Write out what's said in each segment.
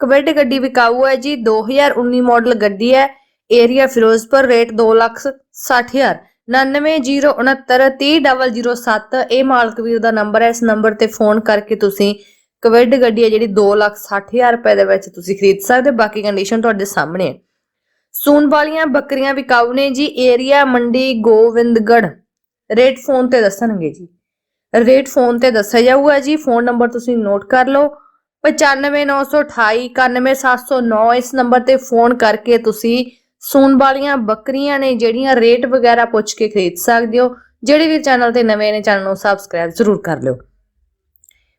ਕਵੈਡ ਗੱਡੀ ਵਿਕਾਊ ਹੈ ਜੀ 2019 ਮਾਡਲ ਗੱਡੀ ਹੈ ਏਰੀਆ ਫਿਰੋਜ਼ਪੁਰ ਰੇਟ 260000 9906930007 ਇਹ ਮਾਲਕ ਵੀਰ ਦਾ ਨੰਬਰ ਹੈ, ਇਸ ਨੰਬਰ ਤੇ ਫੋਨ ਕਰਕੇ ਤੁਸੀਂ ਕਵਿਡ ਗੱਡੀ ਹੈ ਜਿਹੜੀ 260000 ਰੁਪਏ ਦੇ ਵਿੱਚ ਤੁਸੀਂ ਖਰੀਦ ਸਕਦੇ ਹੋ। ਬਾਕੀ ਕੰਡੀਸ਼ਨ ਤੁਹਾਡੇ ਸਾਹਮਣੇ ਹੈ। ਸੂਨ ਵਾਲੀਆਂ ਬੱਕਰੀਆਂ ਵਿਕਾਊ ਨੇ ਜੀ ਏਰੀਆ ਮੰਡੀ ਗੋਵਿੰਦਗੜ ਰੇਟ ਫੋਨ ਤੇ ਦੱਸਣਗੇ ਜੀ। ਰੇਟ ਫੋਨ ਤੇ ਦੱਸਿਆ ਜਾਊਗਾ ਜੀ ਫੋਨ ਨੰਬਰ ਤੁਸੀਂ ਨੋਟ ਕਰ ਲਓ। 9598291709 ਇਸ ਨੰਬਰ ਤੇ ਫੋਨ ਕਰਕੇ ਤੁਸੀਂ ਸੂਣ ਵਾਲੀਆਂ ਬੱਕਰੀਆਂ ਨੇ ਜਿਹੜੀਆਂ ਰੇਟ ਵਗੈਰਾ ਪੁੱਛ ਕੇ ਖਰੀਦ ਸਕਦੇ ਹੋ। ਜਿਹੜੇ ਵੀ ਚੈਨਲ ਤੇ ਨਵੇਂ ਨੇ, ਚੈਨਲ ਨੂੰ ਸਬਸਕ੍ਰਾਈਬ ਜ਼ਰੂਰ ਕਰ ਲਿਓ।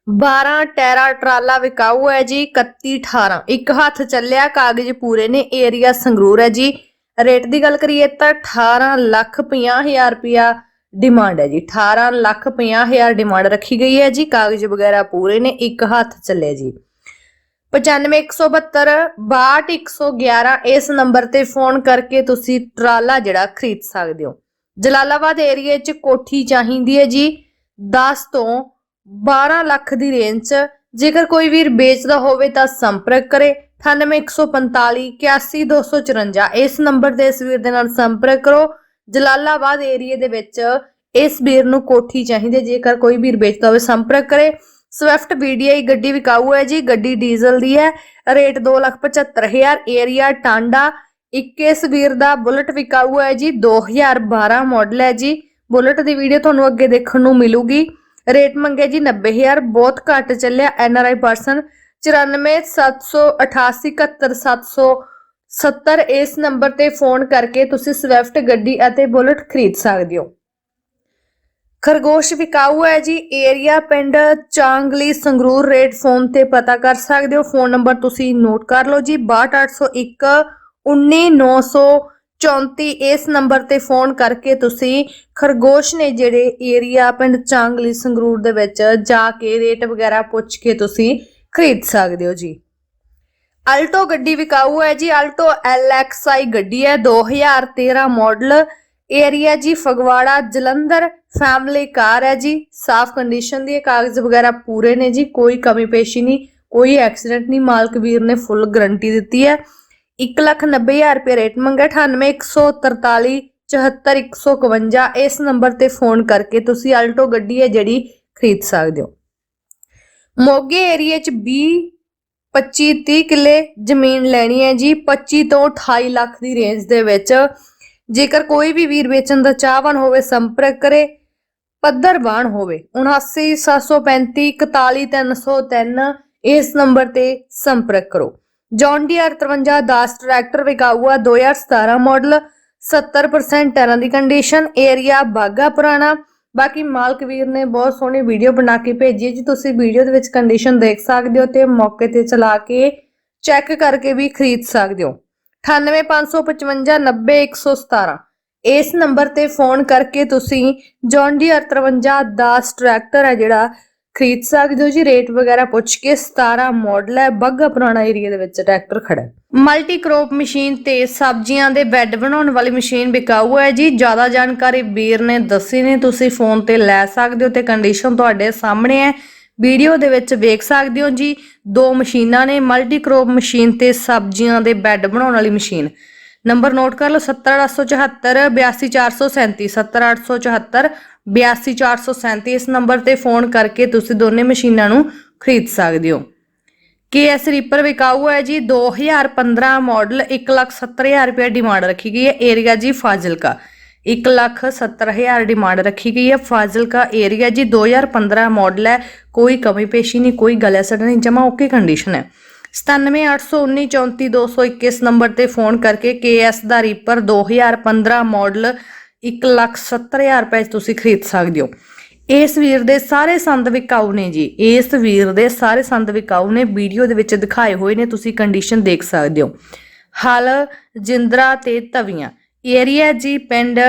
12 ਟੈਰਾ ਟਰਾਲਾ ਵਿਕਾਊ ਹੈ ਜੀ 3118 ਇੱਕ ਹੱਥ ਚੱਲਿਆ, ਕਾਗਜ਼ ਪੂਰੇ ਨੇ, ਏਰੀਆ ਸੰਗਰੂਰ ਹੈ ਜੀ। ਰੇਟ ਦੀ ਗੱਲ ਕਰੀਏ ਤਾਂ 18 ਲੱਖ 50000 ਰੁਪਿਆ ਡਿਮਾਂਡ ਹੈ ਜੀ। 18 ਲੱਖ 50000 ਡਿਮਾਂਡ ਰੱਖੀ ਗਈ ਹੈ ਜੀ। ਕਾਗਜ਼ ਵਗੈਰਾ ਪੂਰੇ ਨੇ, ਇੱਕ ਹੱਥ ਚੱਲਿਆ ਜੀ। 9517 62111 ਇਸ ਨੰਬਰ ਤੇ ਫੋਨ ਕਰਕੇ ਤੁਸੀਂ ਟਰਾਲਾ ਜਿਹੜਾ ਖਰੀਦ ਸਕਦੇ ਹੋ। ਜਲਾਲਾਬਾਦ ਏਰੀਆ 'ਚ ਕੋਠੀ ਚਾਹੀਦੀ ਹੈ ਜੀ। 10 ਤੋਂ 12 ਲੱਖ ਦੀ ਰੇਂਜ 'ਚ ਜੇਕਰ ਕੋਈ ਵੀਰ ਵੇਚਦਾ ਹੋਵੇ ਤਾਂ ਸੰਪਰਕ ਕਰੇ। 9815 81254 ਇਸ ਨੰਬਰ ਤੇ ਇਸ ਵੀਰ ਦੇ ਨਾਲ ਸੰਪਰਕ ਕਰੋ। ਜਲਾਲਾਬਾਦ ਏਰੀਏ ਦੇ ਵਿੱਚ ਇਸ ਵੀਰ ਨੂੰ ਕੋਠੀ ਚਾਹੀਦੀ ਜੇਕਰ ਕੋਈ ਵੀਰ ਵੇਚਦਾ ਹੋਵੇ, ਸੰਪਰਕ ਕਰੇ। ਸਵਿਫਟ ਵੀਡੀਆਈ ਗੱਡੀ ਵਿਕਾਊ ਹੈ ਜੀ। ਗੱਡੀ ਡੀਜ਼ਲ ਦੀ ਹੈ। Rate 275000 area Tanda. 21 ਵੀਰ ਦਾ ਬੁਲਟ ਵਿਕਾਊ ਹੈ ਜੀ। 2012 ਮਾਡਲ ਹੈ ਜੀ। ਬੁਲਟ ਦੀ ਵੀਡੀਓ ਤੁਹਾਨੂੰ ਅੱਗੇ ਦੇਖਣ ਨੂੰ ਮਿਲੂਗੀ। ਰੇਟ ਮੰਗਿਆ ਜੀ 90000 ਬਹੁਤ ਘੱਟ ਚੱਲਿਆ। ਐਨ ਆਰ ਆਈ ਪਰਸਨ 9478871770 ਇਸ ਨੰਬਰ ਤੇ ਫੋਨ ਕਰਕੇ ਤੁਸੀਂ ਸਵਿਫਟ ਗੱਡੀ ਅਤੇ ਬੁਲਟ ਖਰੀਦ ਸਕਦੇ ਹੋ। ਖਰਗੋਸ਼ ਵਿਕਾਊ ਹੈ ਜੀ। ਏਰੀਆ ਪਿੰਡ ਚਾਂਗਲੀ ਸੰਗਰੂਰ ਰੇਟ ਫੋਨ ਤੇ ਪਤਾ ਕਰ ਸਕਦੇ ਹੋ। ਫੋਨ ਨੰਬਰ ਤੁਸੀਂ ਨੋਟ ਕਰ ਲਓ ਜੀ। 62801 19934 ਇਸ ਨੰਬਰ ਤੇ ਫੋਨ ਕਰਕੇ ਤੁਸੀਂ ਖਰਗੋਸ਼ ਨੇ ਜਿਹੜੇ ਏਰੀਆ ਪਿੰਡ ਚਾਂਗਲੀ ਸੰਗਰੂਰ ਦੇ ਵਿੱਚ ਜਾ ਕੇ ਰੇਟ ਵਗੈਰਾ ਪੁੱਛ ਕੇ ਤੁਸੀਂ ਖਰੀਦ ਸਕਦੇ ਹੋ ਜੀ। ਅਲਟੋ ਗੱਡੀ ਵਿਕਾਊ ਹੈ ਜੀ, ਅਲਟੋ LXI ਗੱਡੀ ਹੈ 2013 ਮਾਡਲ ਏਰੀਆ ਜੀ, ਫਗਵਾੜਾ ਜਲੰਧਰ ਫੈਮਿਲੀ ਕਾਰ ਹੈ ਜੀ, ਸਾਫ਼ ਕੰਡੀਸ਼ਨ ਦੀ ਕਾਗਜ਼ ਵਗੈਰਾ ਪੂਰੇ ਨੇ ਜੀ, ਕੋਈ ਕਮੀ ਪੇਸ਼ੀ ਨਹੀਂ, ਕੋਈ ਐਕਸੀਡੈਂਟ ਨਹੀਂ, ਮਾਲਕ ਵੀਰ ਨੇ ਫੁੱਲ ਗਾਰੰਟੀ ਦਿੱਤੀ ਹੈ। 190000 ਰੁਪਏ ਰੇਟ ਮੰਗਿਆ 9814 74151 ਇਸ ਨੰਬਰ ਤੇ ਫੋਨ ਕਰਕੇ ਤੁਸੀਂ ਅਲਟੋ ਗੱਡੀ ਹੈ ਜਿਹੜੀ ਖਰੀਦ ਸਕਦੇ ਹੋ। ਮੋਗੇ ਏਰੀਆ ਚ 20 25 30 ਕਿੱਲੇ ਜ਼ਮੀਨ ਲੈਣੀ ਹੈ ਜੀ 25 ਤੋਂ 28 ਲੱਖ ਦੀ ਰੇਂਜ ਦੇ ਵਿੱਚ। ਜੇਕਰ ਕੋਈ ਵੀ ਵੀਰ ਵੇਚਣ ਦਾ ਚਾਹਵਾਨ ਹੋਵੇ, ਸੰਪਰਕ ਕਰੇ, ਪੱਧਰਵਾਨ ਹੋਵੇ। 79735 41303 ਇਸ ਨੰਬਰ ਤੇ ਸੰਪਰਕ ਕਰੋ। ਜੌਨ ਡੀਆਰ 53 10 ਟਰੈਕਟਰ ਵਿਕਾਊ ਆ 2017 ਮਾਡਲ 70% ਟਾਇਰਾਂ ਦੀ ਕੰਡੀਸ਼ਨ ਏਰੀਆ ਬਾਗਾ ਪੁਰਾਣਾ ਬਾਕੀ ਮਾਲਕ ਵੀਰ ਨੇ ਬਹੁਤ ਸੋਹਣੀ ਵੀਡੀਓ ਬਣਾ ਕੇ ਭੇਜੀ ਜੀ। ਤੁਸੀਂ ਵੀਡੀਓ ਦੇ ਵਿੱਚ ਕੰਡੀਸ਼ਨ ਦੇਖ ਸਕਦੇ ਹੋ ਤੇ ਮੌਕੇ ਤੇ ਚਲਾ ਕੇ ਚੈੱਕ ਕਰਕੇ ਵੀ ਖਰੀਦ ਸਕਦੇ ਹੋ। 9855 90117 ਇਸ ਨੰਬਰ ਤੇ ਫੋਨ ਕਰਕੇ ਤੁਸੀਂ ਜੌਨ ਡੀਆਰ 53 10 ਟਰੈਕਟਰ ਹੈ ਜਿਹੜਾ ਖਰੀਦ ਸਕਦੇ ਹੋ ਜੀ? ਰੇਟ ਵਗੈਰਾ ਪੁੱਛ ਕੇ 17 ਮਾਡਲ ਹੈ। ਬੱਗਾ ਪੁਰਾਣਾ ਏਰੀਆ ਦੇ ਵਿੱਚ ਟਰੈਕਟਰ ਖੜਾ ਹੈ। ਮਲਟੀ ਕ੍ਰੋਪ ਮਸ਼ੀਨ ਤੇ ਸਬਜ਼ੀਆਂ ਦੇ ਬੈੱਡ ਬਣਾਉਣ ਵਾਲੀ ਮਸ਼ੀਨ ਵਿਕਾਊ ਹੈ ਜੀ। ਜ਼ਿਆਦਾ ਜਾਣਕਾਰੀ ਵੀਰ ਨੇ ਦੱਸੀ ਨੇ ਤੁਸੀਂ ਫੋਨ ਤੇ ਲੈ ਸਕਦੇ ਹੋ ਤੇ ਕੰਡੀਸ਼ਨ ਤੁਹਾਡੇ ਸਾਹਮਣੇ ਹੈ। ਵੀਡੀਓ ਦੇ ਵਿੱਚ ਵੇਖ ਸਕਦੇ ਹੋ ਜੀ। ਦੋ ਮਸ਼ੀਨਾਂ ਨੇ ਮਲਟੀ ਕ੍ਰੋਪ ਮਸ਼ੀਨ ਤੇ ਸਬਜ਼ੀਆਂ ਦੇ ਬੈੱਡ ਬਣਾਉਣ ਵਾਲੀ ਮਸ਼ੀਨ ਨੰਬਰ ਨੋਟ ਕਰ ਲਓ। 70874 82437 70874 82437 ਇਸ ਨੰਬਰ ਤੇ ਫੋਨ ਕਰਕੇ ਤੁਸੀਂ ਦੋਨੇ ਮਸ਼ੀਨਾਂ ਨੂੰ ਖਰੀਦ ਸਕਦੇ ਹੋ। ਕੇਐਸ ਰੀਪਰ ਵਿਕਾਊ ਹੈ ਜੀ 2015 ਮਾਡਲ 170000 ਰੁਪਏ ਡਿਮਾਂਡ ਰੱਖੀ ਗਈ ਹੈ ਏਰੀਆ ਜੀ ਫਾਜ਼ਿਲਕਾ। 170000 ਡਿਮਾਂਡ ਰੱਖੀ ਗਈ ਹੈ ਫਾਜ਼ਿਲਕਾ ਏਰੀਆ ਜੀ 2015 ਮਾਡਲ ਹੈ, ਕੋਈ ਕਮੀ ਪੇਸ਼ੀ ਨਹੀਂ, ਕੋਈ ਗਲਿਆ ਸੜ ਨਹੀਂ, ਜਮਾ ਓਕੇ ਕੰਡੀਸ਼ਨ ਹੈ। 9781934221 ਨੰਬਰ ਤੇ ਫੋਨ ਕਰਕੇ ਕੇਐਸ ਦਾ ਰੀਪਰ 2015 ਮਾਡਲ 170000 ਰੁਪਏ 'ਚ ਤੁਸੀਂ ਖਰੀਦ ਸਕਦੇ ਹੋ। ਇਸ ਵੀਰ ਦੇ ਸਾਰੇ ਸੰਦ ਵਿਕਾਊ ਨੇ ਜੀ। ਇਸ ਵੀਰ ਦੇ ਸਾਰੇ ਸੰਦ ਵਿਕਾਊ ਨੇ। ਵੀਡੀਓ ਦੇ ਵਿੱਚ ਦਿਖਾਏ ਹੋਏ ਨੇ, ਤੁਸੀਂ ਕੰਡੀਸ਼ਨ ਦੇਖ ਸਕਦੇ ਹੋ। ਹਲ, ਜਿੰਦਰਾ ਤੇ ਤਵੀਆਂ। ਏਰੀਆ ਜੀ, ਪਿੰਡ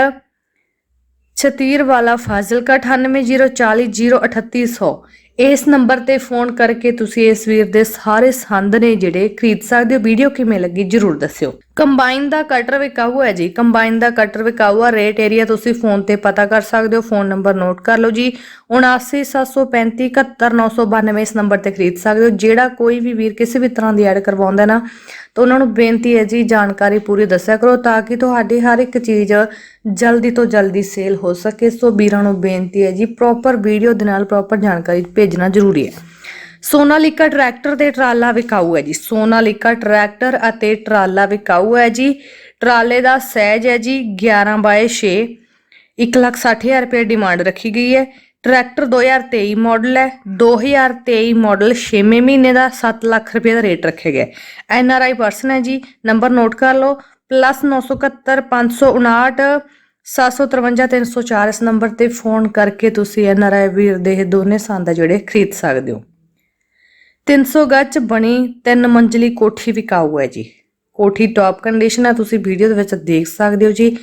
ਛਤੀਰਵਾਲਾ, ਫਾਜ਼ਿਲਕਾ 9804003800 ਇਸ ਨੰਬਰ ਤੇ ਫੋਨ ਕਰਕੇ ਤੁਸੀਂ ਇਸ ਵੀਰ ਦੇ ਸਾਰੇ ਸੰਦ ਨੇ ਜਿਹੜੇ ਖਰੀਦ ਸਕਦੇ ਹੋ। ਵੀਡੀਓ ਕਿਵੇਂ ਲੱਗੀ ਜਰੂਰ ਦੱਸਿਓ। ਕੰਬਾਈਨ ਦਾ ਕਟਰ ਵਿਕਾਊ ਹੈ ਜੀ। ਕੰਬਾਈਨ ਦਾ ਕਟਰ ਵਿਕਾਊ ਆ ਰੇਟ ਏਰੀਆ ਤੁਸੀਂ ਫੋਨ ਤੇ ਪਤਾ ਕਰ ਸਕਦੇ ਹੋ। ਫੋਨ ਨੰਬਰ ਨੋਟ ਕਰ ਲਓ ਜੀ। 7975371992 ਇਸ ਨੰਬਰ ਤੇ ਖਰੀਦ ਸਕਦੇ ਹੋ। ਜਿਹੜਾ ਕੋਈ ਵੀ ਵੀਰ ਕਿਸੇ ਵੀ ਤਰ੍ਹਾਂ ਦੀ ਐਡ ਕਰਵਾਉਂਦਾ ਨਾ, ਤਾਂ ਉਹਨਾਂ ਨੂੰ ਬੇਨਤੀ ਹੈ ਜੀ, ਜਾਣਕਾਰੀ ਪੂਰੀ ਦੱਸਿਆ ਕਰੋ ਤਾਂ ਕਿ ਤੁਹਾਡੀ ਹਰ ਇੱਕ ਚੀਜ਼ ਜਲਦੀ ਤੋਂ ਜਲਦੀ ਸੇਲ ਹੋ ਸਕੇ। ਸੋ ਵੀਰਾਂ ਨੂੰ ਬੇਨਤੀ ਹੈ ਜੀ ਪ੍ਰੋਪਰ ਵੀਡੀਓ ਦੇ ਨਾਲ ਪ੍ਰੋਪਰ ਜਾਣਕਾਰੀ ਭੇਜਣਾ ਜ਼ਰੂਰੀ ਹੈ। ਸੋਨਾਲੀਕਾ ਟਰੈਕਟਰ ਤੇ ਟਰਾਲਾ ਵਿਕਾਊ ਹੈ ਜੀ। ਸੋਨਾਲੀਕਾ ਟਰੈਕਟਰ ਅਤੇ ਟਰਾਲਾ ਵਿਕਾਊ ਹੈ ਜੀ। ਟਰਾਲੇ ਦਾ ਸਾਈਜ਼ ਹੈ ਜੀ 11 ਬਾਏ 6 160000 ਰੁਪਏ ਡਿਮਾਂਡ ਰੱਖੀ ਗਈ ਹੈ। ਟਰੈਕਟਰ 2023 ਮਾਡਲ ਹੈ। 2023 ਮਾਡਲ 6ਵੇਂ ਮਹੀਨੇ ਦਾ 7 ਲੱਖ ਰੁਪਏ ਦਾ ਰੇਟ ਰੱਖਿਆ ਗਿਆ ਐਨ ਆਰ ਆਈ ਪਰਸਨ ਹੈ ਜੀ। ਨੰਬਰ ਨੋਟ ਕਰ ਲਓ। ਪਲੱਸ 971 559 753304 ਇਸ ਨੰਬਰ ਤੇ ਫੋਨ ਕਰਕੇ ਤੁਸੀਂ ਐਨ ਆਰ ਆਈ ਵੀਰ ਦੇ ਇਹ ਦੋਨੇ ਸੰਦ ਆ ਜਿਹੜੇ ਖਰੀਦ ਸਕਦੇ ਹੋ। 300 ਗੱਜ ਬਣੀ ਤਿੰਨ ਮੰਜ਼ਲੀ ਕੋਠੀ ਵਿਕਾਊ ਹੈ ਜੀ। ਕੋਠੀ ਟੌਪ ਕੰਡੀਸ਼ਨ ਹੈ, ਤੁਸੀਂ ਵੀਡੀਓ ਦੇ ਵਿੱਚ ਦੇਖ ਸਕਦੇ ਹੋ ਜੀ।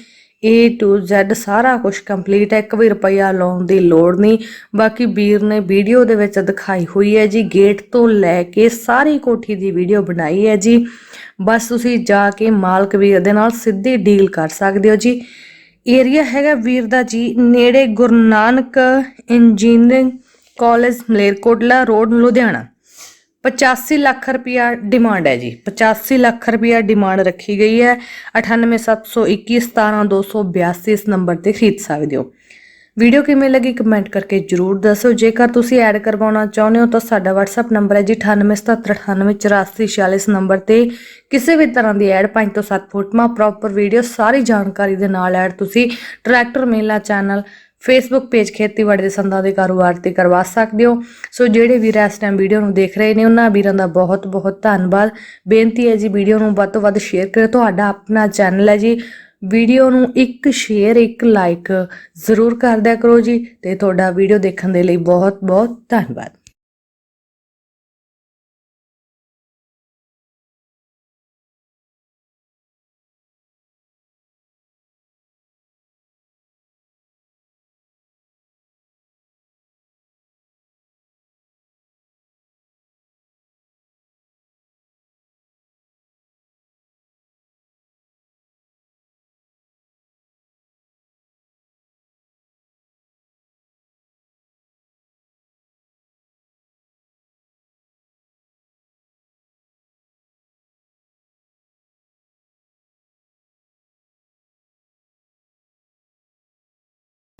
A to Z ਸਾਰਾ ਕੁਝ ਕੰਪਲੀਟ ਹੈ, ਇੱਕ ਵੀ ਰੁਪਈਆ ਲਾਉਣ ਦੀ ਲੋੜ ਨਹੀਂ। ਬਾਕੀ ਵੀਰ ਨੇ ਵੀਡੀਓ ਦੇ ਵਿੱਚ ਦਿਖਾਈ ਹੋਈ ਹੈ ਜੀ ਗੇਟ ਤੋਂ ਲੈ ਕੇ ਸਾਰੀ ਕੋਠੀ ਦੀ ਵੀਡੀਓ ਬਣਾਈ ਹੈ ਜੀ। ਬਸ ਤੁਸੀਂ ਜਾ ਕੇ ਮਾਲਕ ਵੀਰ ਦੇ ਨਾਲ ਸਿੱਧੀ ਡੀਲ ਕਰ ਸਕਦੇ ਹੋ ਜੀ। ਏਰੀਆ ਹੈਗਾ ਵੀਰ ਦਾ ਜੀ, ਨੇੜੇ Guru Nanak engineering college Malerkotla road Ludhiana. 85 lakh ਰੁਪਿਆ ਡਿਮਾਂਡ ਹੈ ਜੀ। 85 ਲੱਖ ਰੁਪਿਆ ਡਿਮਾਂਡ ਰੱਖੀ ਗਈ ਹੈ। 98721 17282 ਇਸ ਨੰਬਰ ਤੇ ਖਰੀਦ ਸਕਦੇ ਹੋ। ਵੀਡੀਓ ਕਿਵੇਂ ਲੱਗੀ ਕਮੈਂਟ ਕਰਕੇ ਜਰੂਰ ਦੱਸੋ। ਜੇਕਰ ਤੁਸੀਂ ਐਡ ਕਰਵਾਉਣਾ ਚਾਹੁੰਦੇ ਹੋ ਤਾਂ ਸਾਡਾ WhatsApp ਨੰਬਰ ਹੈ ਜੀ 9877988446 ਇਸ ਨੰਬਰ ਤੇ। ਕਿਸੇ ਵੀ ਤਰ੍ਹਾਂ ਦੀ ਐਡ 5 ਤੋਂ 7 ਫੋਟੋਆਂ ਪ੍ਰੋਪਰ ਵੀਡੀਓ ਸਾਰੀ ਜਾਣਕਾਰੀ ਦੇ ਨਾਲ ਐਡ ਤੁਸੀਂ ਟਰੈਕਟਰ ਮੇਲਾ ਚੈਨਲ ਫੇਸਬੁੱਕ ਪੇਜ ਖੇਤੀਬਾੜੀ ਦੇ ਸੰਦਾਂ ਦੇ ਕਾਰੋਬਾਰ ਤੇ ਕਰਵਾ ਸਕਦੇ ਹੋ। ਸੋ ਜਿਹੜੇ ਵੀਰ ਇਸ ਟਾਈਮ ਵੀਡੀਓ ਨੂੰ ਦੇਖ ਰਹੇ ਨੇ, ਉਹਨਾਂ ਵੀਰਾਂ ਦਾ ਬਹੁਤ ਬਹੁਤ ਧੰਨਵਾਦ। ਬੇਨਤੀ ਹੈ ਜੀ ਵੀਡੀਓ ਨੂੰ ਵੱਧ ਤੋਂ ਵੱਧ ਸ਼ੇਅਰ ਕਰਿਓ। ਤੁਹਾਡਾ ਆਪਣਾ ਚੈਨਲ ਹੈ ਜੀ। ਵੀਡੀਓ ਨੂੰ ਇੱਕ ਸ਼ੇਅਰ ਇੱਕ ਲਾਈਕ ਜ਼ਰੂਰ ਕਰ ਦਿਆ ਕਰੋ ਜੀ। ਤੇ ਤੁਹਾਡਾ ਵੀਡੀਓ ਦੇਖਣ ਦੇ ਲਈ ਬਹੁਤ ਬਹੁਤ ਧੰਨਵਾਦ।